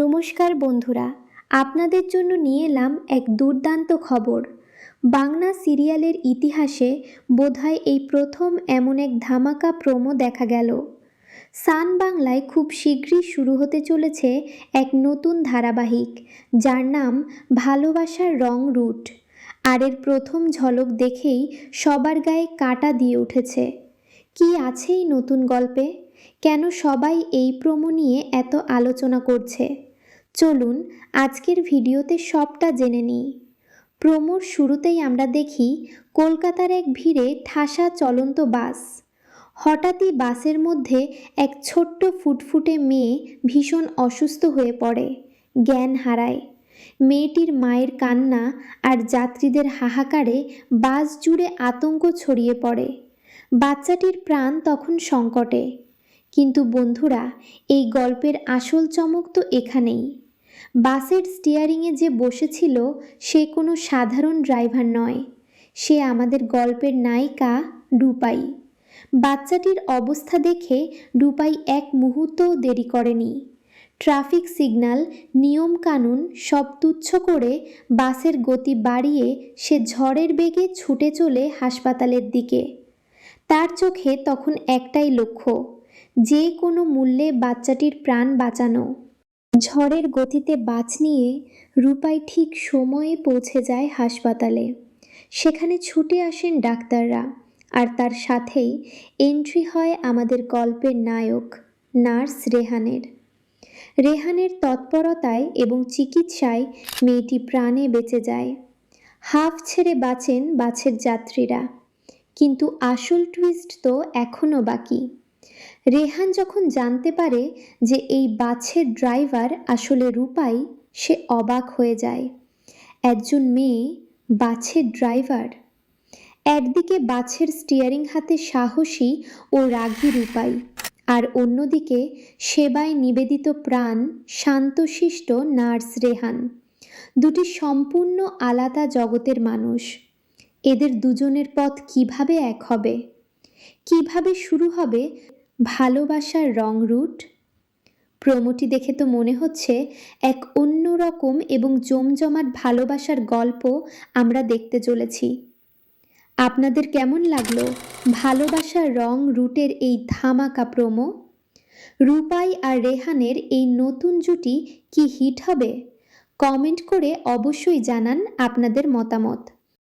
নমস্কার বন্ধুরা, আপনাদের জন্য নিয়ে এলাম এক দুর্দান্ত খবর। বাংলা সিরিয়ালের ইতিহাসে বোধহয় এই প্রথম এমন এক ধামাকা প্রোমো দেখা গেল। সান বাংলায় খুব শীঘ্রই শুরু হতে চলেছে এক নতুন ধারাবাহিক, যার নাম ভালোবাসার রং রুট। আর এর প্রথম ঝলক দেখেই সবার গায়ে কাটা দিয়ে উঠেছে। কি আছে এই নতুন গল্পে? কেন সবাই এই প্রোমো নিয়ে এত আলোচনা করছে? চলুন আজকের ভিডিওতে সবটা জেনে নিই। প্রোমোর শুরুতেই আমরা দেখি কলকাতার এক ভিড়ে ঠাসা চলন্ত বাস। হঠাৎই বাসের মধ্যে এক ছোট্ট ফুটফুটে মেয়ে ভীষণ অসুস্থ হয়ে পড়ে, জ্ঞান হারায়। মেয়েটির মায়ের কান্না আর যাত্রীদের হাহাকারে বাস জুড়ে আতঙ্ক ছড়িয়ে পড়ে। বাচ্চাটির প্রাণ তখন সংকটে। কিন্তু বন্ধুরা, এই গল্পের আসল চমক তো এখানেই। বাসের স্টিয়ারিংয়ে যে বসেছিল, সে কোনো সাধারণ ড্রাইভার নয়। সে আমাদের গল্পের নায়িকা রূপাই। বাচ্চাটির অবস্থা দেখে রূপাই এক মুহূর্তও দেরি করেনি। ট্রাফিক সিগন্যাল নিয়মকানুন সব তুচ্ছ করে বাসের গতি বাড়িয়ে সে ঝড়ের বেগে ছুটে চলে হাসপাতালের দিকে। তার চোখে তখন একটাই লক্ষ্য যে কোনো মূল্যে বাচ্চাটির প্রাণ বাঁচানো। ঝড়ের গতিতে বাস নিয়ে রূপাই ঠিক সময়ে পৌঁছে যায় হাসপাতালে। সেখানে ছুটে আসেন ডাক্তাররা আর তার সাথেই এন্ট্রি হয় আমাদের গল্পের নায়ক, নার্স রেহানের। রেহানের তৎপরতায় এবং চিকিৎসায় মেয়েটি প্রাণে বেঁচে যায়। হাফ ছেড়ে বাঁচেন বাছের যাত্রীরা। কিন্তু আসল টুইস্ট তো এখনও বাকি। রেহান যখন জানতে পারে যে এই বাছের ড্রাইভার আসলে রূপাই, সে অবাক হয়ে যায়। একজন মেয়ে, বাছের ড্রাইভার। একদিকে বাছের স্টিয়ারিং হাতে সাহসী ও রাগী রূপাই, আর অন্যদিকে সেবায় নিবেদিত প্রাণ শান্তশিষ্ট নার্স রেহান। দুটি সম্পূর্ণ আলাদা জগতের মানুষ। এদের দুজনের পথ কীভাবে এক হবে? কীভাবে শুরু হবে? ভালোবাসার রং রুট? প্রোমোটি দেখে তো মনে হচ্ছে এক অন্যরকম এবং জমজমাট ভালোবাসার গল্প আমরা দেখতে চলেছি। আপনাদের কেমন লাগল ভালোবাসার রং রুটের এই ধামাকা প্রোমো? রূপাই আর রেহানের এই নতুন জুটি কি হিট হবে? কমেন্ট করে অবশ্যই জানান আপনাদের মতামত।